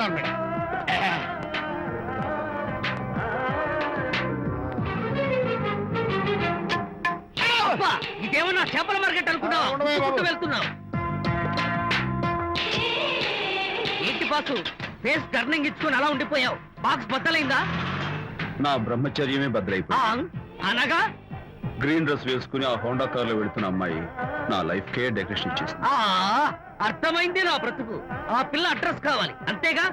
లోపల మేడం. ఇదేమన్నా చేపల మార్కెట్ అనుకున్నావు? వెళ్తున్నావు. ఏంటి బాసు ఫేస్ టర్నింగ్ ఇచ్చుకుని అలా ఉండిపోయావు? బాక్స్ బద్దలైందా? నా బ్రహ్మచర్యమే బద్దలైపోయింది. అనగా గ్రీన్ డ్రెస్ వేసుకుని ఆ హోండా కార్లో వెళుతున్న అమ్మాయి నా లైఫ్ కే డెకరేషన్ చేసింది అర్థమైంది నా బ్రతుకు. ఆ పిల్ల అడ్రస్ కావాలి. అంతేగా?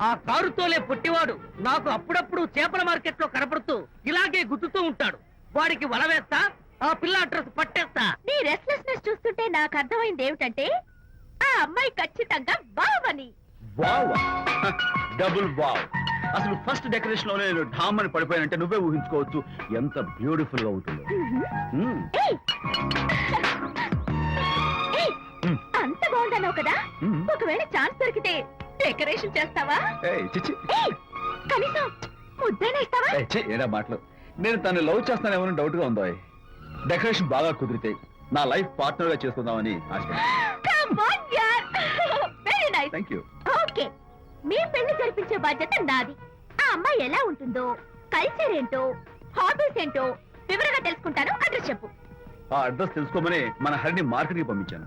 ఆ కారు తోలే పుట్టివాడు నాకు అప్పుడప్పుడు చేపల మార్కెట్లో కనపడుతూ ఇలాగే గుద్దుతూ ఉంటాడు. వాడికి వల వేస్తా ఆ పిల్ల అడ్రస్ పట్టేస్తా. నీ రెస్ట్లెస్నెస్ చూస్తుంటే నాకు అర్థమైంది ఏమిటంటే ఆ అమ్మాయి ఖచ్చితంగా బావని వావ్. Double wow. అసలు ఫస్ట్ డెకరేషన్లోనే నేను ఢామ్ అని పడిపోయానంటే నువ్వే ఊహించుకోవచ్చు ఎంత బ్యూటిఫుల్గా ఉంటుందో. మ్మ్. ఏయ్! ఏయ్! బాగుందన్నావు కదా. ఒకవేళ ఛాన్స్ దొరికితే డెకరేషన్ చేస్తావా! కనీసం ముద్దైనా ఇస్తావా? మాటలు. నేను తను లవ్ చేస్తానేమో డౌట్గా ఉందో డెకరేషన్ బాగా కుదిరితే నా లైఫ్ పార్ట్నర్గా చేసుకుందామని ఓకే మీ పెళ్ళి జరిపించే బాధ్యత నాది. ఆ అమ్మాయి ఎలా ఉంటుందో కల్చర్ ఏంటో హాబీస్ ఏంటో వివరంగా తెలుసుకుంటాను. అడ్రస్ చెప్పు. ఆ అడ్రస్ తెలుసుకోమని మన హరిని మార్కెట్కి పంపించాను.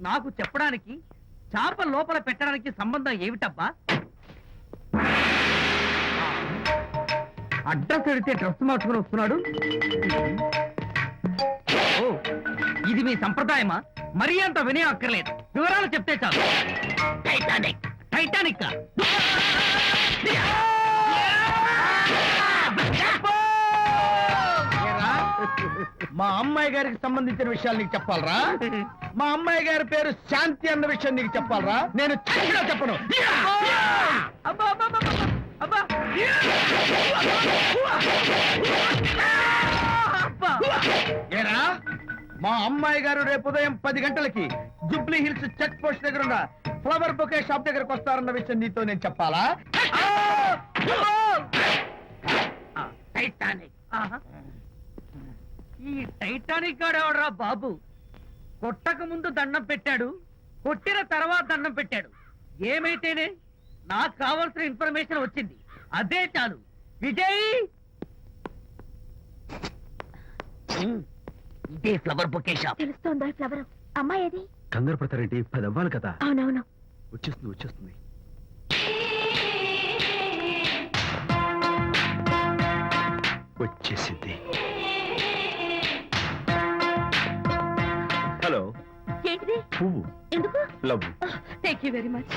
నాకు చెప్పడానికి చేప లోపల పెట్టడానికి సంబంధం ఏమిటబ్బా? అడ్రస్ అడిగితే డ్రెస్ మార్చుకుని వస్తున్నాడు. ఓ ఇది మీ సంప్రదాయమా? మరీ అంత వినయం అక్కర్లేదు వివరాలు చెప్తే చాలు. టైటానిక్ టైటానిక్ మా అమ్మాయి గారికి సంబంధించిన విషయాలు నీకు చెప్పాలరా? మా అమ్మాయి గారి పేరు శాంతి అన్న విషయం నీకు చెప్పాలరా? నేను చెప్పినా. ఏరా? మా అమ్మాయి గారు రేపు ఉదయం పది గంటలకి జుబ్లీ హిల్స్ చెక్ పోస్ట్ దగ్గర ఉన్న ఫ్లవర్ బొకే షాప్ దగ్గరకు వస్తారన్న విషయం నీతో నేను చెప్పాలా? టైటానిక్. ఆహా. ఈ టైటానిక్ గాడెవడరా బాబు? కొట్టక ముందు దండం పెట్టాడు కొట్టిన తర్వాత దండం పెట్టాడు. ఏమైతేనే నాకు కావాల్సిన ఇన్ఫర్మేషన్ వచ్చింది. అదే చాలు. విజయ్! ఇదే ఫ్లవర్ బొకే షాప్. తెలుస్తోందా ఫ్లవర్? అమ్మాయి ఏది? కంగారు పడతారేంటి? పది అవ్వాలి కదా? అవునవును. వచ్చేస్తుంది వచ్చేస్తుంది. వచ్చేసింది. పువ్వు. ఎందుకు? Love thank you very much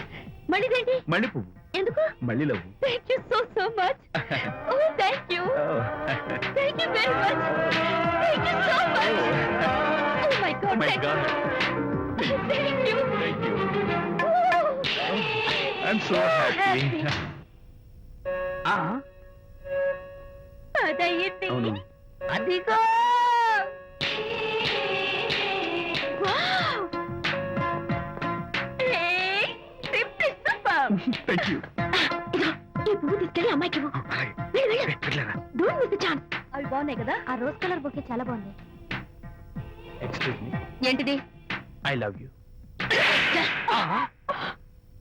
మళ్ళీదేంటి మళ్ళీ పువ్వు ఎందుకు? మళ్ళీ love thank you so so much oh thank you thank you very much thank you so much oh my god my god thank you thank you I'm so happy అదయ్యింది అవును. అదిగో. Thank you ఇదిగో, ఈ పువ్వు తీసుకెళ్ళి అమ్మాయికి ఇవ్వు. వెళ్ళు, వెళ్ళు. Don't miss the chance. అవి బాగున్నాయి కదా? ఆ రోజ్ కలర్ బొకే చాలా బాగుంది. ఎక్స్క్యూజ్ మీ ఏంటిది? ఐ లవ్ యూ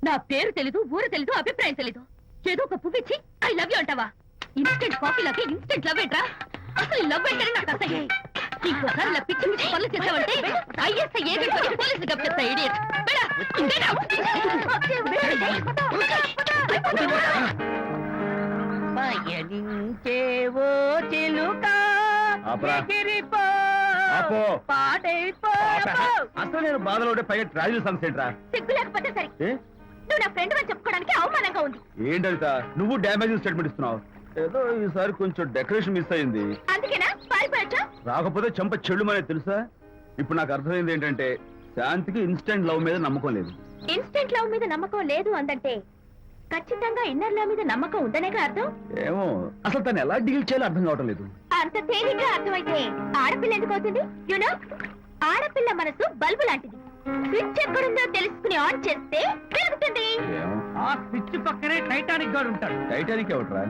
నా పేరు తెలీదు ఊరు తెలీదు అభిప్రాయం తెలీదు. ఏదో ఒక పువ్వు ఇచ్చి ఐ లవ్ యూ అంటావా? ఇన్స్టెంట్ కాఫీ లాగే ఇన్స్టెంట్ లవ్ ఏంట్రా? అసలు లవ్ ఏంటని నాకు అసహ్యం ఇంకోసారి ఇలా పిచ్చి పిచ్చి పనులు చేసావంటే ఐఎస్ఐ ఇడియట్ పయనించేవో చిలుక. ఆపు. పాడైపో. అసలు నేను బాధలో ఉంటే పైగా ఏంట్రా? సిగ్గు లేకపోతే సరే. ఏ? నువ్వు నా ఫ్రెండ్ అని చెప్పుకోవడానికి అవమానంగా ఉంది. ఏంటంట? నువ్వు డ్యామేజింగ్ స్టేట్మెంట్ ఇస్తున్నావు. ఏదో ఈసారి కొంచెం డెకరేషన్ మిస్ అయింది. అందుకేనా? పారిపోయొచ్చా? రాకపోతే చెంప చెడుమనే తెలుసా? ఇప్పుడు నాకు అర్థమైంది ఏంటంటే శాంతికి ఇన్స్టెంట్ లవ్ మీద నమ్మకం లేదు. ఇన్స్టెంట్ లవ్ మీద నమ్మకం లేదు అందంటే ఖచ్చితంగా ఇన్నర్ లవ్ మీద నమ్మకం ఉందనేగా అర్థం? ఏమో అసలు తను ఎలా డీల్ చేయాలో అర్థం కావటం లేదు. అంత తేలిగ్గా అర్థమైతే ఆడపిల్ల ఎందుకు అవుతుంది? యునో ఆడపిల్ల మనసు బల్బు లాంటిది. స్విచ్ ఎక్కడుందో తెలుసుకుని ఆన్ చేస్తే వెలుగుతుంది ఆ స్విచ్ పక్కనే టైటానిక్ గాడు ఉంటాడు. టైటానిక్ ఎవట్రా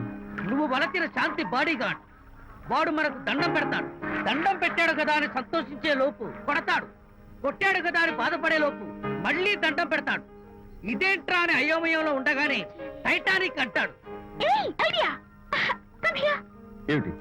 నువ్వు వలచిన శాంతి బాడీ గార్డ్ వాడు మనకు దండం పెడతాడు. దండం పెట్టాడు కదా అని సంతోషించే లోపు కొడతాడు. కొట్టాడు కదా అని బాధపడే లోపు మళ్ళీ దండం పెడతాడు. ఇదేంట్రా అని అయోమయంలో ఉండగానే టైటానిక్ అంటాడు. ఏమిటి?